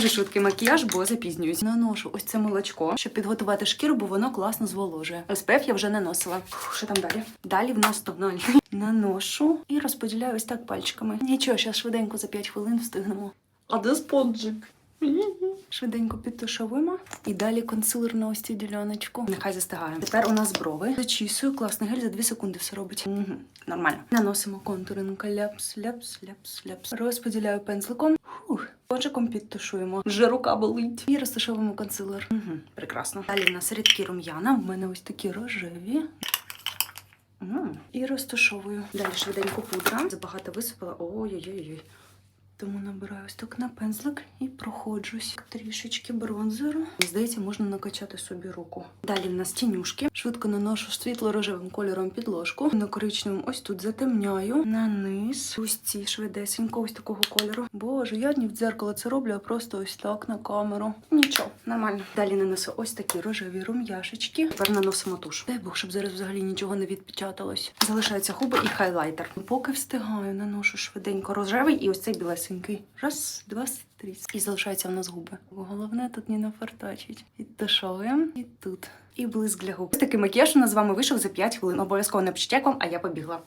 Дуже швидкий макіяж, бо запізнююсь. Наношу ось це молочко, щоб підготувати шкіру, бо воно класно зволожує. SPF я вже наносила. Фу, Що там далі? Далі в нас тональний. Наношу і розподіляю ось так пальчиками. Нічого, зараз швиденько за 5 хвилин встигнемо. А де спонжик? Швиденько підтушовуємо. І далі консилер на ось цю діляночку. Нехай застигає. Тепер у нас брови. Зачісую, класний гель за 2 секунди все робить. Угу. Нормально. Наносимо контуринг. Ляпс, ляпс, ляпс, ляпс. Розподіляю пензликом. Фух. Кончиком підтушуємо. Вже рука болить. І розташовуємо консилер. Угу. Прекрасно. Далі в нас рідкі рум'яна. В мене ось такі рожеві. М, І розташовую. Далі швиденько пудра. Забагато висипала. Ой-ой-ой. Тому набираю ось так на пензлик і проходжусь трішечки бронзеру. Здається, можна накачати собі руку. Далі в нас тінюшки. Швидко наношу світло-рожевим кольором підложку. На коричневому ось тут затемняю. На низ. Ось ці швидесенько, ось такого кольору. Боже, я не в дзеркало це роблю, а просто ось так на камеру. Нічого, нормально. Далі нанесу ось такі рожеві рум'яшечки. Тепер наносимо туш. Дай Бог, щоб зараз взагалі нічого не відпечаталось. Залишаються губи і хайлайтер. Поки встигаю, наношу швиденько рожевий і ось цей білесенький. Раз, два, три. І залишаються в нас губи. Головне тут не нафартачить. Підтушовуємо і тут. І блиск для губ. Такий макіяж у нас з вами вийшов за 5 хвилин. Обов'язково напишіть, як вам, а я побігла.